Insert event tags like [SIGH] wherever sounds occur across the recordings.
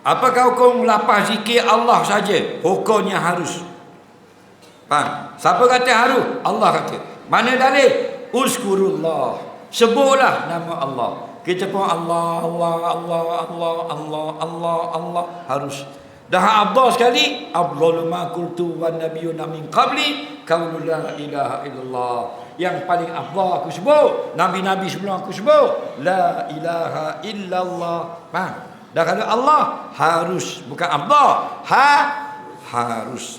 Apakah hukum lapas zikir Allah saja? Hukumnya harus. Faham? Siapa kata harus? Allah kata. Mana dalil? Uskurullah. Sebutlah nama Allah. Kita pun Allah, Allah, Allah, Allah, Allah, Allah, Allah. Harus. Dah abdah sekali. Abdul ma kultu wa nabiyuna min qabli. Qawlu la ilaha illallah. Yang paling abdah aku sebut. Nabi-nabi sebelum aku sebut. La ilaha illallah. Faham? Dah kalau Allah harus bukan Allah, ha harus.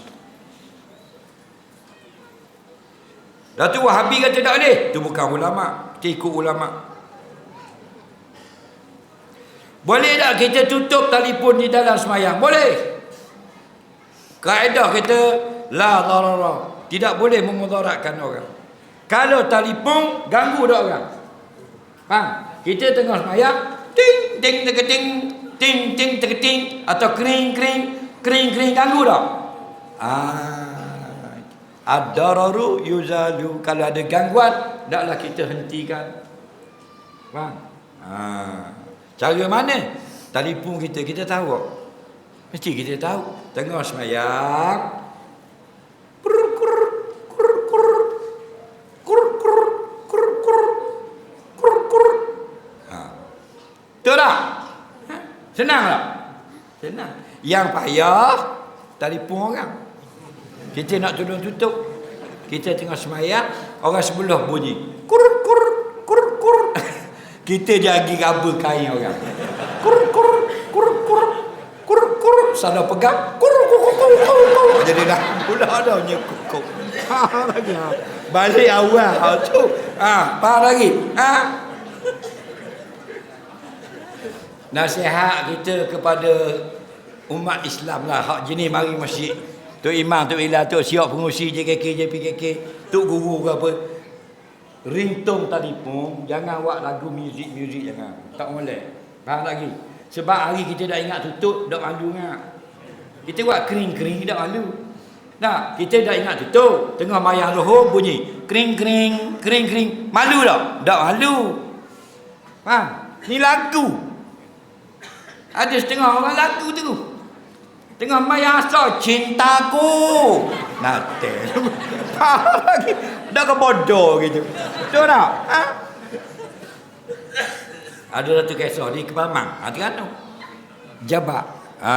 Dah tu Wahabi kata tak boleh. Tu bukan ulama, kita ikut ulama. Boleh tak kita tutup telefon di dalam semayang? Boleh. Kaedah kita la darara. Tidak boleh memudaratkan orang. Kalau telefon ganggu dak orang. Faham? Kita tengah semayang, ting ting ting ting ting ting ting ting atau kering kering kering kering ganggu tak? Ah, ad-dararu yuzalu kalau ada gangguan taklah kita hentikan. Faham? Ah, cara mana? Telefon kita kita tahu. Mesti kita tahu. Tengah semayang. Senang tak? Senang. Yang payah telefon orang. Kita nak tolong tutup. Kita tengah semayang, orang sebelah bunyi. Kur kur kur kur. [LAUGHS] Kita jagi kabel kain orang. Kur kur kur kur kur kur. Sana pegang. Kur kur kur kur kur. kur. Jadi dah pula dah. Ha [LAUGHS] lagi. ha. Balik awal ha, tu. Ha, faham lagi? Ha? Nasihat kita kepada umat Islam lah hak jenis mari masjid. Tok Imam, Tok Ila, Tok Siok pengusi JKK, JPKK, Tok Guru ke apa. Ringtong telefon, jangan buat lagu muzik-muzik jangan. Tak boleh. Faham lagi? Sebab hari kita dah ingat tutup, dah malu ingat. Kita buat kering-kering, dah malu. Nah, kita dah ingat tutup. Tengah mayang rohor bunyi. Kering-kering, kering-kering. Malu tak? Tak malu. Faham? Ni lagu. Ada setengah orang lagu tu. Tengah mayang asal cintaku. Nate. [LAUGHS] Dah ke bodoh gitu. Betul tak? Ha? Ada satu kisah di Kepamang. Ha, Terengganu. Jabak. Ha,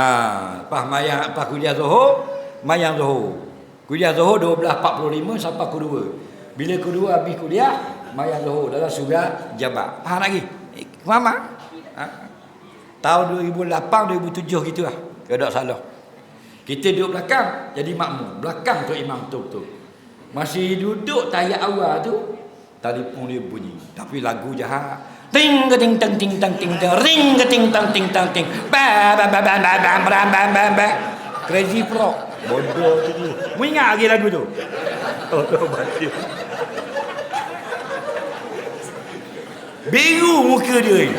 pas mayang, pas kuliah Zohor, mayang Zohor. Kuliah Zohor 12.45 sampai kedua. Bila kedua habis kuliah, mayang Zohor dalam surah Jabak. Faham lagi? Eh, Kepamang. Ha? Tahun 2008 2007 gitu lah. Kalau tak salah. Kita duduk belakang jadi makmum. Belakang tu imam tu tu. Masih duduk tayat awal tu telefon dia bunyi. Tapi lagu jahat. Ting ke ting tang ting tang ting tang ring ke ting tang ting tang ting ba ba ba ba ba ba ba ba ba ba Crazy Frog Bodoh tu Mu ingat lagi lagu tu Oh baca Biru muka dia ni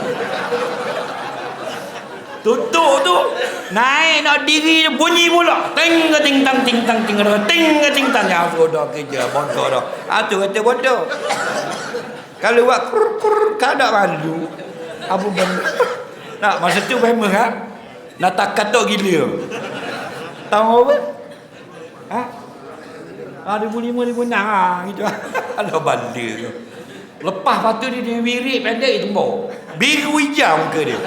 Tutup tu. Naik nak diri bunyi pula. Ting ting tang ting tang ting tang Ting ting tang. Ya bodoh kerja Bodoh dah. Ah tu kata bodoh. Kalau buat kur kur Kadang malu. Apa benda Nak masa tu famous ha Nak tak katok gila. Tahu apa? Ha? Ah, 2005 2006 ah gitu. [LAUGHS] Ada bala tu. Lepas patu dia dia wirid pendek tembok. Biru hijau muka dia.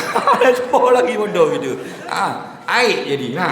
[LAUGHS] Ada tembok lagi bodoh gitu. Ah, air jadi. Ha.